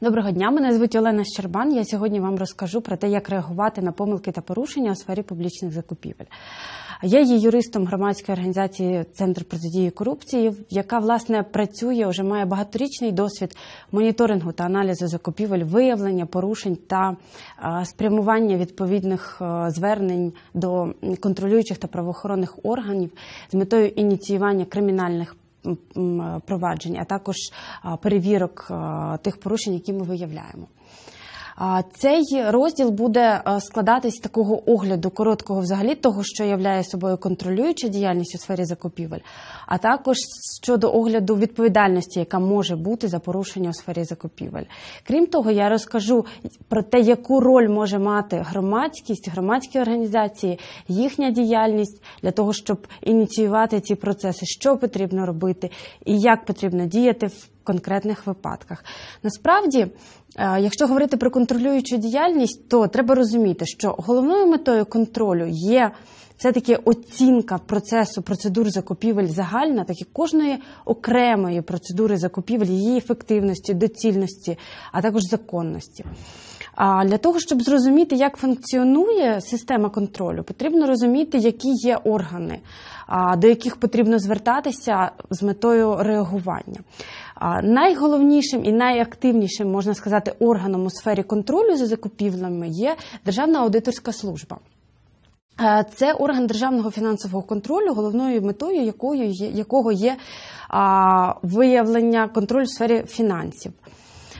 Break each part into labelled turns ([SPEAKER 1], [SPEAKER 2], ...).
[SPEAKER 1] Доброго дня, мене звуть Олена Щербан. Я сьогодні вам розкажу про те, як реагувати на помилки та порушення у сфері публічних закупівель. Я є юристом громадської організації Центр протидії корупції, яка власне працює вже має багаторічний досвід моніторингу та аналізу закупівель, виявлення порушень та спрямування відповідних звернень до контролюючих та правоохоронних органів з метою ініціювання кримінальних проваджень, а також перевірок тих порушень, які ми виявляємо. Цей розділ буде складатись з такого огляду короткого взагалі того, що являє собою контролююча діяльність у сфері закупівель, а також щодо огляду відповідальності, яка може бути за порушення у сфері закупівель. Крім того, я розкажу про те, яку роль може мати громадськість, громадські організації, їхня діяльність для того, щоб ініціювати ці процеси, що потрібно робити і як потрібно діяти в конкретних випадках. Насправді, е, якщо говорити про контролюючу діяльність, то треба розуміти, що головною метою контролю є все-таки оцінка процесу процедур закупівель загальна, так і кожної окремої процедури закупівель, її ефективності, доцільності, а також законності. А для того, щоб зрозуміти, як функціонує система контролю, потрібно розуміти, які є органи, до яких потрібно звертатися з метою реагування. Найголовнішим і найактивнішим, можна сказати, органом у сфері контролю за закупівлями є Державна аудиторська служба. Це орган державного фінансового контролю, головною метою якого є виявлення контролю в сфері фінансів.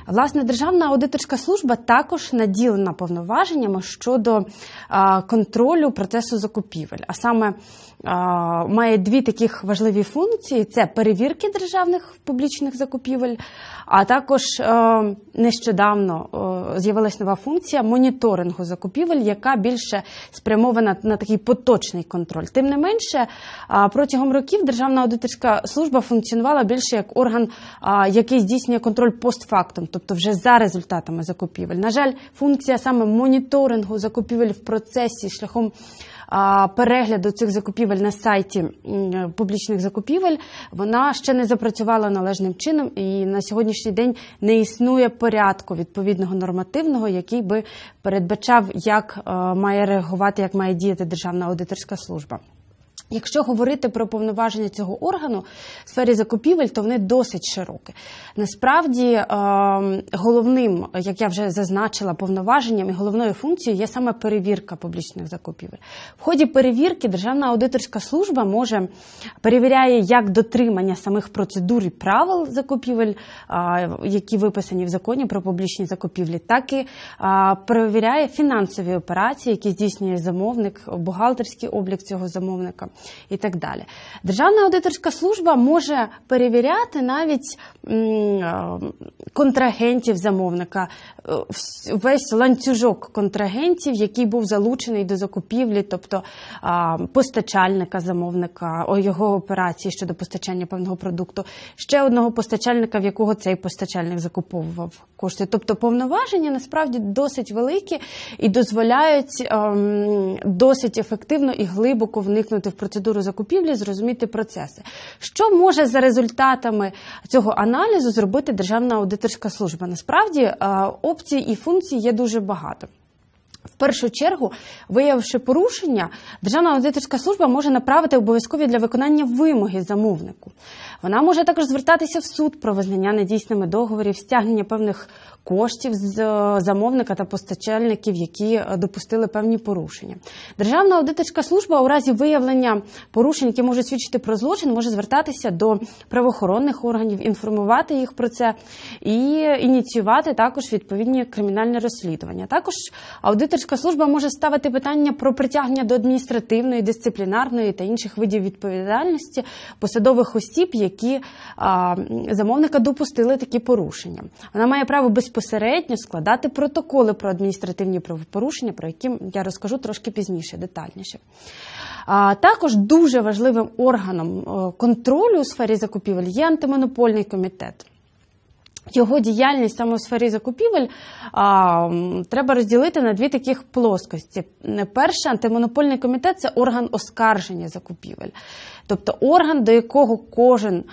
[SPEAKER 1] Власне, Державна аудиторська служба також наділена повноваженнями щодо контролю процесу закупівель, а саме має дві таких важливі функції: це перевірки державних публічних закупівель, а також а, нещодавно а, з'явилася нова функція моніторингу закупівель, яка більше спрямована на такий поточний контроль. Тим не менше, протягом років Державна аудиторська служба функціонувала більше як орган, який здійснює контроль постфактум тобто вже за результатами закупівель. На жаль, функція саме моніторингу закупівель в процесі шляхом перегляду цих закупівель на сайті публічних закупівель, вона ще не запрацювала належним чином, і на сьогоднішній день не існує порядку відповідного нормативного, який би передбачав, як має реагувати, як має діяти Державна аудиторська служба. Якщо говорити про повноваження цього органу в сфері закупівель, то вони досить широкі. Насправді, ем, головним, як я вже зазначила, повноваженням і головною функцією є саме перевірка публічних закупівель. В ході перевірки Державна аудиторська служба може перевіряє як дотримання самих процедур і правил закупівель, які виписані в законі про публічні закупівлі, так і перевіряє фінансові операції, які здійснює замовник, бухгалтерський облік цього замовника і так далі. Державна аудиторська служба може перевіряти навіть контрагентів замовника, е, весь ланцюжок контрагентів, який був залучений до закупівлі, тобто постачальника замовника, його операції щодо постачання певного продукту, ще одного постачальника, в якого цей постачальник закуповував кошти. Тобто повноваження насправді досить великі і дозволяють ем, досить ефективно і глибоко вникнути в процедуру закупівлі, зрозуміти процеси. Що може за результатами цього аналізу зробити Державна аудиторська служба? Насправді е, опцій і функцій є дуже багато. В першу чергу, виявивши порушення, Державна аудиторська служба може направити обов'язкові для виконання вимоги замовнику. Вона може також звертатися в суд про визнання недійсними договорів, стягнення певних коштів з е, замовника та постачальників, які е, допустили певні порушення. Державна аудиторська служба у разі виявлення порушень, які можуть свідчити про злочин, може звертатися до правоохоронних органів, інформувати їх про це і ініціювати також відповідні кримінальні розслідування. Також аудиторська служба може ставити питання про притягнення до адміністративної, дисциплінарної та інших видів відповідальності посадових осіб, які а, замовника допустили такі порушення. Вона має право без безпосередньо складати протоколи про адміністративні правопорушення, про які я розкажу трошки пізніше, детальніше. А також дуже важливим органом е, контролю у сфері закупівель є антимонопольний комітет. Його діяльність саме у сфері закупівель а, треба розділити на дві таких плоскості. Перше, антимонопольний комітет це орган оскарження закупівель. тобто орган, до якого кожен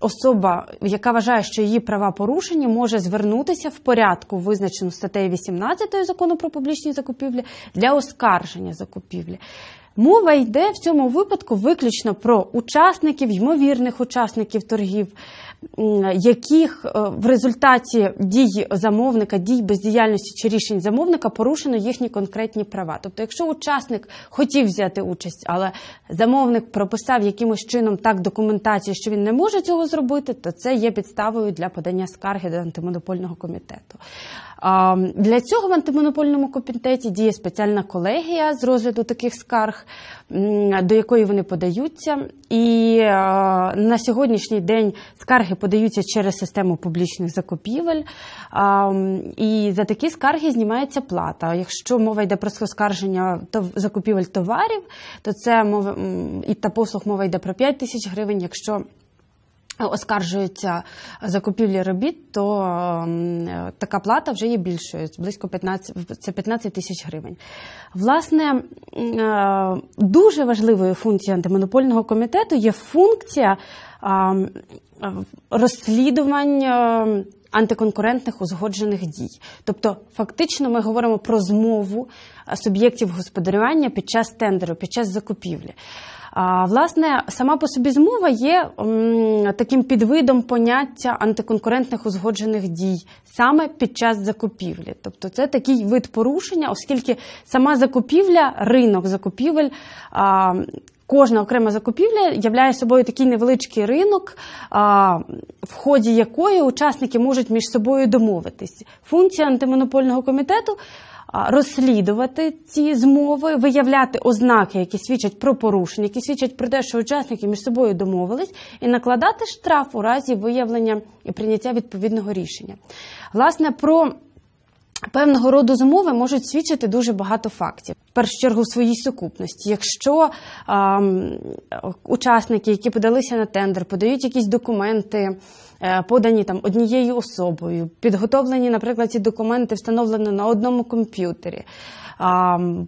[SPEAKER 1] особа, яка вважає, що її права порушені, може звернутися в порядку, визначену статтею 18 закону про публічні закупівлі, для оскарження закупівлі. Мова йде в цьому випадку виключно про учасників, ймовірних учасників торгів, яких е, в результаті дій замовника, дій бездіяльності чи рішень замовника порушено їхні конкретні права. Тобто, якщо учасник хотів взяти участь, але замовник прописав якимось чином так документацію, що він не може цього зробити, то це є підставою для подання скарги до антимонопольного комітету. Для цього в антимонопольному комітеті діє спеціальна колегія з розгляду таких скарг, до якої вони подаються. І на сьогоднішній день скарги подаються через систему публічних закупівель. І за такі скарги знімається плата. Якщо мова йде про оскарження закупівель товарів, то це мова і та послуг мова йде про 5 тисяч гривень. Якщо оскаржуються закупівлі робіт, то така плата вже є більшою, близько 15, це 15 тисяч гривень. Власне, е, дуже важливою функцією антимонопольного комітету є функція розслідування антиконкурентних узгоджених дій. Тобто, фактично, ми говоримо про змову суб'єктів господарювання під час тендеру, під час закупівлі. Власне, сама по собі змова є таким підвидом поняття антиконкурентних узгоджених дій саме під час закупівлі. Тобто це такий вид порушення, оскільки сама закупівля, ринок закупівель. Кожна окрема закупівля являє собою такий невеличкий ринок, в ході якої учасники можуть між собою домовитись. Функція антимонопольного комітету розслідувати ці змови, виявляти ознаки, які свідчать про порушення, які свідчать про те, що учасники між собою домовились, і накладати штраф у разі виявлення і прийняття відповідного рішення. Власне, про Певного роду змови можуть свідчити дуже багато фактів. В першу чергу в своїй сукупності. Якщо а, учасники, які подалися на тендер, подають якісь документи, Е, подані там однією особою, підготовлені, наприклад, ці документи встановлено на одному комп'ютері.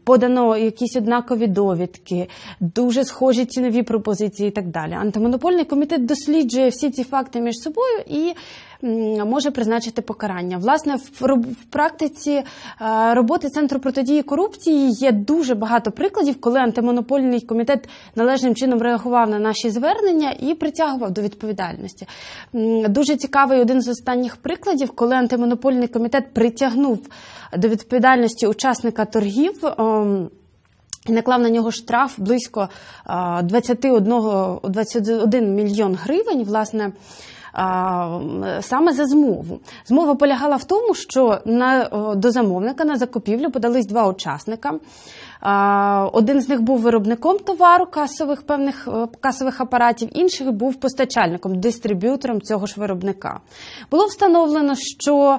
[SPEAKER 1] Подано якісь однакові довідки, дуже схожі цінові пропозиції і так далі. Антимонопольний комітет досліджує всі ці факти між собою і може призначити покарання. Власне, в практиці е, роботи центру протидії корупції є дуже багато прикладів, коли антимонопольний комітет належним чином реагував на наші звернення і притягував до відповідальності. Дуже цікавий один з останніх прикладів, коли антимонопольний комітет притягнув до відповідальності учасника торгів. Ем, і наклав на нього штраф близько 21 21 мільйон гривень. Власне, саме за змову. Змова полягала в тому, що на, до замовника на закупівлю подались два учасника. Один з них був виробником товару касових певних е, касових апаратів, інший був постачальником, дистриб'ютором цього ж виробника. Було встановлено, що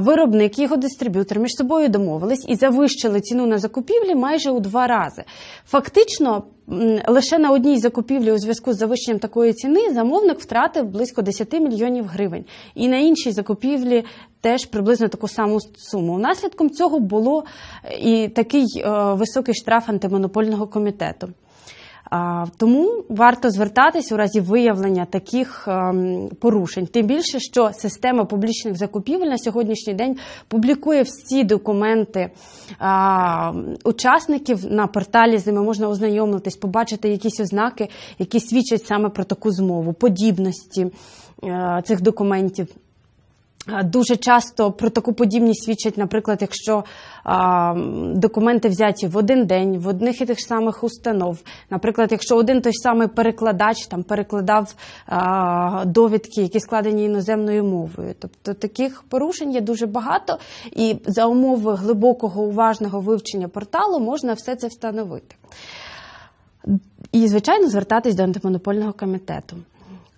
[SPEAKER 1] виробник і його дистриб'ютор між собою домовились і завищили ціну на закупівлі майже у два рази. Фактично, лише на одній закупівлі у зв'язку з завищенням такої ціни замовник втратив близько 10 мільйонів гривень. І на іншій закупівлі теж приблизно таку саму суму. Наслідком цього було е, і такий е, високий штраф антимонопольного комітету. Тому варто звертатись у разі виявлення таких ем, порушень. Тим більше, що система публічних закупівель на сьогоднішній день публікує всі документи учасників на порталі. З ними можна ознайомитись, побачити якісь ознаки, які свідчать саме про таку змову, подібності е, цих документів. Дуже часто про таку подібність свідчать, наприклад, якщо а, документи взяті в один день в одних і тих самих установ. Наприклад, якщо один той самий перекладач там перекладав а, довідки, які складені іноземною мовою. Тобто таких порушень є дуже багато, і за умови глибокого уважного вивчення порталу можна все це встановити. І, звичайно, звертатись до антимонопольного комітету.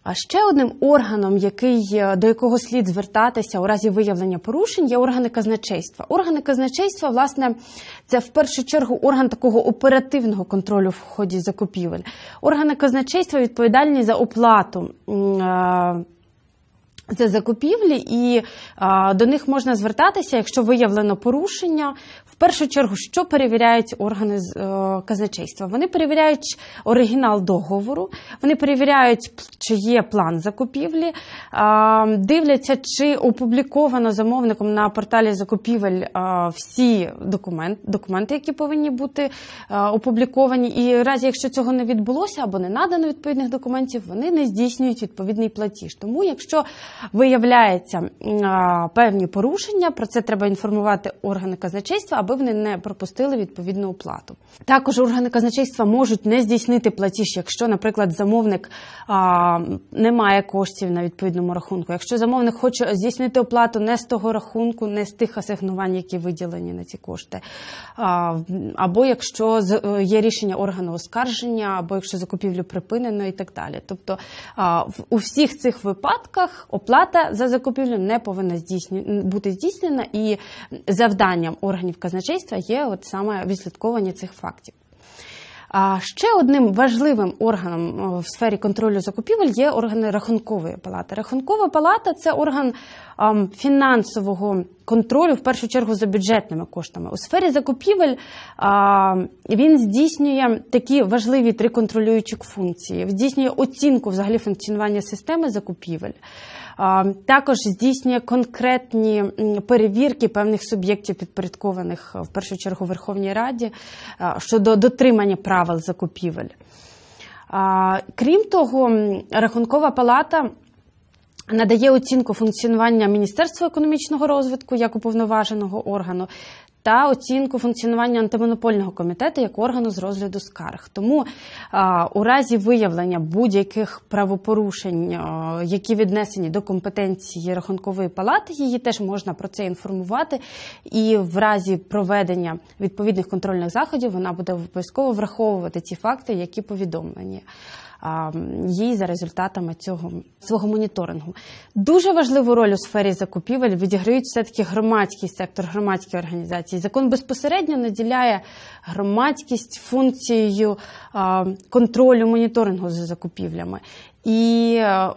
[SPEAKER 1] А ще одним органом, який е, до якого слід звертатися у разі виявлення порушень, є органи казначейства. Органи казначейства, власне, це в першу чергу орган такого оперативного контролю в ході закупівель. Органи казначейства відповідальні за оплату. Е, за закупівлі, і а, до них можна звертатися, якщо виявлено порушення першу чергу, що перевіряють органи е, казначейства? Вони перевіряють оригінал договору, вони перевіряють, чи є план закупівлі, дивляться, чи опубліковано замовником на порталі закупівель всі документ, документи, які повинні бути опубліковані. І в разі, якщо цього не відбулося або не надано відповідних документів, вони не здійснюють відповідний платіж. Тому, якщо виявляється певні порушення, про це треба інформувати органи казначейства, аби вони не пропустили відповідну оплату. Також органи казначейства можуть не здійснити платіж, якщо, наприклад, замовник а, не має коштів на відповідному рахунку. Якщо замовник хоче здійснити оплату не з того рахунку, не з тих асигнувань, які виділені на ці кошти, а, або якщо е, є рішення органу оскарження, або якщо закупівлю припинено і так далі. Тобто а, у всіх цих випадках оплата за закупівлю не повинна здійсню- бути здійснена, і завданням органів казначейства є от саме відслідковування цих фактів. А ще одним важливим органом в сфері контролю закупівель є органи рахункової палати. Рахункова палата це орган фінансового контролю, в першу чергу за бюджетними коштами. У сфері закупівель а, він здійснює такі важливі три контролюючі функції: здійснює оцінку взагалі функціонування системи закупівель. Також здійснює конкретні перевірки певних суб'єктів підпорядкованих в першу чергу Верховній Раді щодо дотримання правил закупівель. Крім того, рахункова палата. Надає оцінку функціонування Міністерства економічного розвитку як уповноваженого органу та оцінку функціонування антимонопольного комітету як органу з розгляду скарг. Тому а, у разі виявлення будь-яких правопорушень, а, які віднесені до компетенції рахункової палати, її теж можна про це інформувати. І в разі проведення відповідних контрольних заходів вона буде обов'язково враховувати ті факти, які повідомлені їй за результатами цього свого моніторингу. Дуже важливу роль у сфері закупівель відіграють все-таки громадський сектор, громадські організації. Закон безпосередньо наділяє громадськість функцією контролю моніторингу за закупівлями. І е,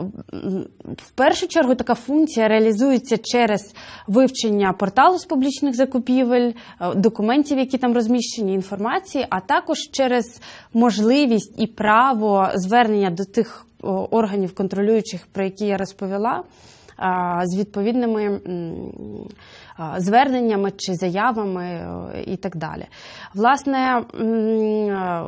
[SPEAKER 1] в першу чергу така функція реалізується через вивчення порталу з публічних закупівель, е, документів, які там розміщені, інформації, а також через можливість і право звернення до тих органів контролюючих, про які я розповіла. З відповідними зверненнями чи заявами е, і так далі. Власне, е,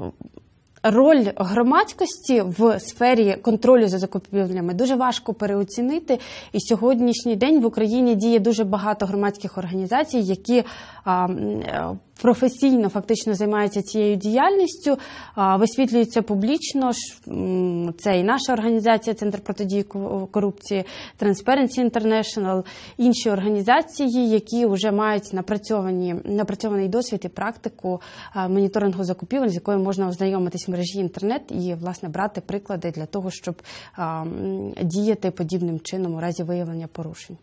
[SPEAKER 1] Роль громадськості в сфері контролю за закупівлями дуже важко переоцінити. І сьогоднішній день в Україні діє дуже багато громадських організацій, які е, професійно фактично займаються цією діяльністю, а, висвітлюються публічно. Це і наша організація, Центр протидії корупції, Transparency International, інші організації, які вже мають напрацьовані напрацьований досвід і практику моніторингу закупівель, з якою можна ознайомитись в мережі інтернет і власне брати приклади для того, щоб діяти подібним чином у разі виявлення порушень.